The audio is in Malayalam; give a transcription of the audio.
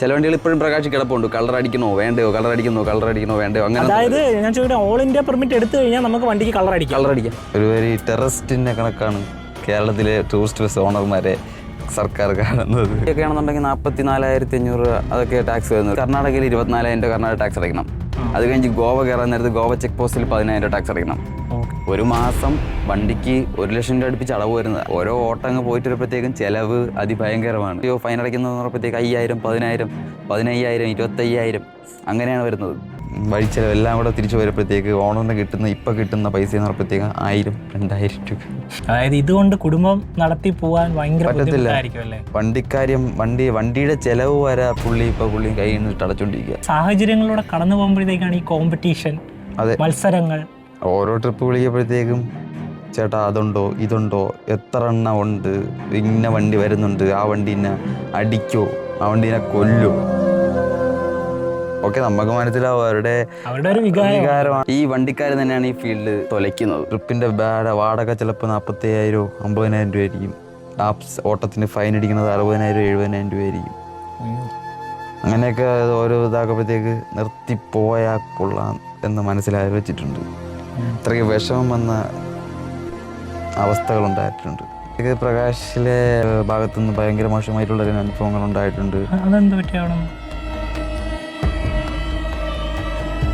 ചില വണ്ടികൾ ഇപ്പോഴും പ്രകാശി കിടപ്പുണ്ട്. കളർ അടിക്കണോ വേണ്ടയോ? കളർ അടിക്കണോ കളർ അടിക്കണോ വേണ്ടയോ? അങ്ങനെ അതായത് ഞാൻ ചോദിക്കാം ഓൾ ഇന്ത്യ പെർമിറ്റ് എടുത്തു കഴിഞ്ഞാൽ നമുക്ക് വണ്ടിക്ക് കളർ അടിക്കാം. കളർ അടിക്കാം. ഒരു വരി ടെററിസ്റ്റിന്റെ കണക്കാണ് കേരളത്തിലെ ടൂറിസ്റ്റ് ബസ് ഓണർമാരെ സർക്കാർ കാണുന്നത്. ഒക്കെ ആണെന്നുണ്ടെങ്കിൽ നാൽപ്പത്തി നാലായിരത്തി അഞ്ഞൂറ് അതൊക്കെ ടാക്സ് വരുന്നത്. കർണാടകയിൽ ഇരുപത്തിനാലായിരം രൂപ കർണാടക ടാക്സ് അടയ്ക്കണം. അത് കഴിഞ്ഞ് ഗോവ കയറാൻ നേരത്ത് ഗോവ ചെക്ക് പോസ്റ്റിൽ പതിനായിരം രൂപ ടാക്സ് അടയ്ക്കണം. ഒരു മാസം വണ്ടിക്ക് ഒരു ലക്ഷം രൂപ അടുപ്പിച്ച് അളവ് വരുന്നത്. ഓരോ ഓട്ടം അങ്ങ് പോയിട്ട് വരുമ്പോഴത്തേക്കും ചെലവ് അതിഭയങ്കരമാണ്. അയ്യോ ഫൈൻ അടയ്ക്കുന്നതെന്ന് പറയുമ്പോഴത്തേക്ക് അയ്യായിരം പതിനായിരം പതിനയ്യായിരം ഇരുപത്തയ്യായിരം അങ്ങനെയാണ് വരുന്നത്. വഴിച്ചെലവ് എല്ലാം കൂടെ തിരിച്ചു വരുമ്പോഴത്തേക്ക് ഓണറിന് കിട്ടുന്ന ഇപ്പം കിട്ടുന്ന പൈസ എന്ന് പറയുമ്പോഴത്തേക്ക് ആയിരം രണ്ടായിരം രൂപ. അതായത് ഇതുകൊണ്ട് കുടുംബം നടത്തി പോകാൻ ഭയങ്കര പറ്റത്തില്ല. വണ്ടിക്കാര്യം വണ്ടി വണ്ടിയുടെ ചെലവ് വരെ പുള്ളി ഇപ്പം പുള്ളി കയ്യിൽ നിന്ന് അടച്ചുകൊണ്ടിരിക്കുക സാഹചര്യങ്ങളിലൂടെ കടന്നു പോകുമ്പോഴത്തേക്കാണ് ഈ കോമ്പറ്റീഷൻ അതെ. മത്സരങ്ങൾ. ഓരോ ട്രിപ്പ് വിളിക്കുമ്പോഴത്തേക്കും ചേട്ടാ അതുണ്ടോ ഇതുണ്ടോ എത്ര എണ്ണ ഉണ്ട് ഇന്ന വണ്ടി വരുന്നുണ്ട് ആ വണ്ടിനെ അടിക്കോ ആ വണ്ടിനെ കൊല്ലോ ഓക്കെ നമ്മക്ക് മനസ്സിലാവും അവരുടെ വികാരമാണ്. ഈ വണ്ടിക്കാർ തന്നെയാണ് ഈ ഫീൽഡ് തൊലയ്ക്കുന്നത്. ട്രിപ്പിന്റെ ബാഡ വാടക ചിലപ്പോൾ നാൽപ്പത്തി അയ്യായിരോ അമ്പതിനായിരം രൂപ ആയിരിക്കും. ആ ഓട്ടത്തിന് ഫൈൻ അടിക്കുന്നത് അറുപതിനായിരം എഴുപതിനായിരം രൂപ ആയിരിക്കും. അങ്ങനെയൊക്കെ ഓരോ ഇതാക്കുമ്പോഴത്തേക്ക് നിർത്തിപ്പോയാൽ കൊള്ളാം എന്ന് മനസ്സിലായി വെച്ചിട്ടുണ്ട്. അത്രയ്ക്ക് വിഷമം വന്ന അവസ്ഥകൾ ഉണ്ടായിട്ടുണ്ട്. ഇത് പ്രകാശിലെ ഭാഗത്തുനിന്ന് ഭയങ്കര മോശമായിട്ടുള്ള അനുഭവങ്ങൾ ഉണ്ടായിട്ടുണ്ട്. അതെന്ത് പറ്റിയാണ്